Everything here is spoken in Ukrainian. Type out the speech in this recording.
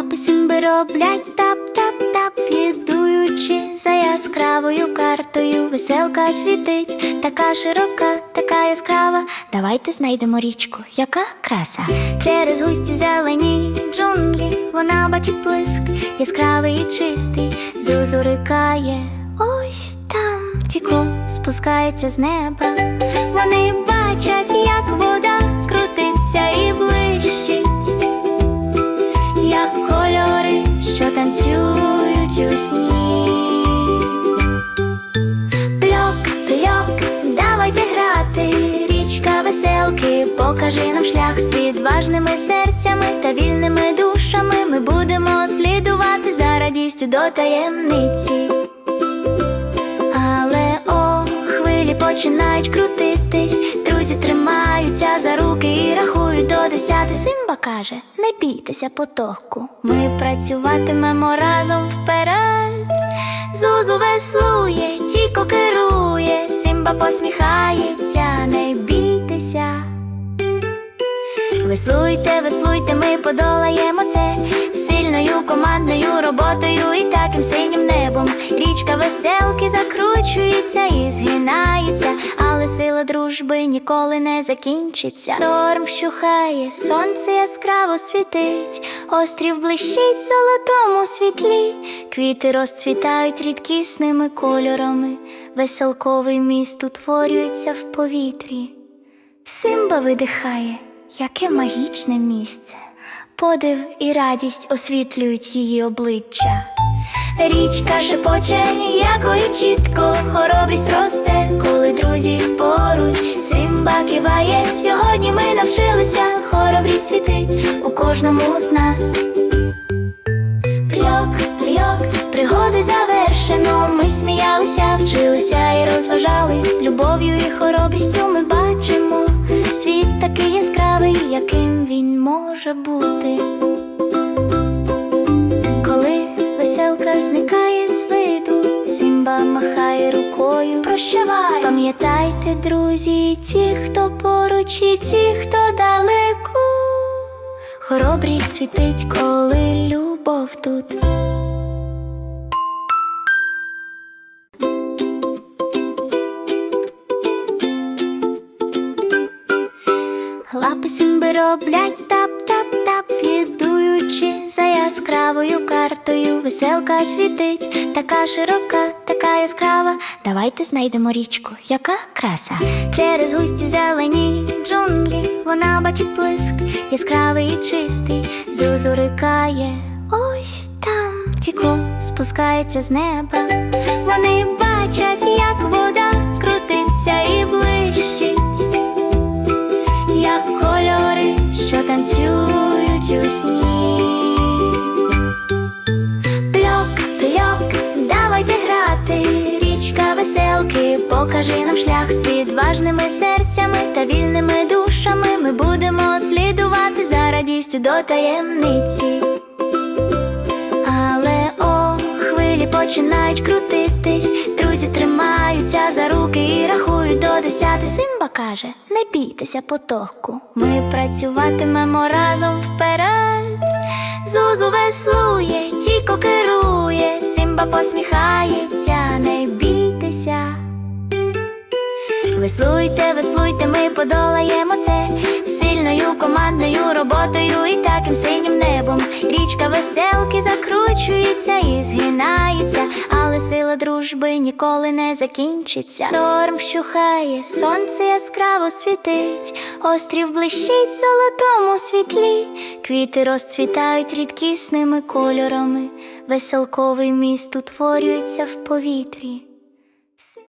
Лапи симби роблять тап-тап-тап, слідуючи за яскравою картою. Веселка світить, така широка, така яскрава. Давайте знайдемо річку, яка краса. Через густі зелені джунглі вона бачить блиск, яскравий і чистий, зузу рикає. Ось там тіко спускається з неба. Вони бачать, як вода танцюють у сні. Пльок, пльок, давайте грати, річка веселки, покажи нам шлях з відважними серцями та вільними душами. Ми будемо слідувати за радістю до таємниці. Починають крутитись, друзі тримаються за руки і рахують до десяти. Симба каже: не бійтеся потоку. Ми працюватимемо разом вперед. Зузу веслує, тіко керує, Симба посміхається, не бійтеся. Веслуйте, веслуйте, ми подолаємо це сильною командною роботою і таким синім небом. Річка веселки закручується і згинається, але сила дружби ніколи не закінчиться. Шторм вщухає, сонце яскраво світить, острів блищить золотому світлі, квіти розцвітають рідкісними кольорами, веселковий міст утворюється в повітрі. Симба видихає, яке магічне місце. Подив і радість освітлюють її обличчя. Річка шепоче, якою чітко, хоробрість росте, коли друзі поруч. Симба киває, сьогодні ми навчилися, хоробрість світить у кожному з нас. Пльок, пльок, пригоди завершено. Ми сміялися, вчилися і розважались. Любов'ю і хоробрістю ми бачимо. Може бути. Коли веселка зникає з виду, Сімба махає рукою. Прощавай, пам'ятайте, друзі, ті, хто поруч, і ті, хто далеко. Хоробрість світить, коли любов тут. Лапи симби роблять тап-тап-тап, слідуючи за яскравою картою. Веселка світить, така широка, така яскрава. Давайте знайдемо річку, яка краса. Через густі зелені джунглі вона бачить блиск, яскравий і чистий, зузу рикає. Ось там тіко спускається з неба. Вони бачать, як вода танцюють у сні. Пльок, пльок, давайте грати, річка веселки, покажи нам шлях з відважними серцями та вільними душами. Ми будемо слідувати за радістю до таємниці. Але о, хвилі починають крутитись, друзі тримаються за руки і рахують до десяти. Симба каже: не бійтеся потоку. Ми працюватимемо разом вперед. Зузу веслує, тіко керує, Симба посміхається, не бійтеся. Веслуйте, веслуйте, ми подолаємо це сильною командною роботою і таким синім небом. Річка веселки закручується і згинається, сила дружби ніколи не закінчиться. Сорм вщухає, сонце яскраво світить, острів блищить в золотому світлі, квіти розцвітають рідкісними кольорами, веселковий міст утворюється в повітрі.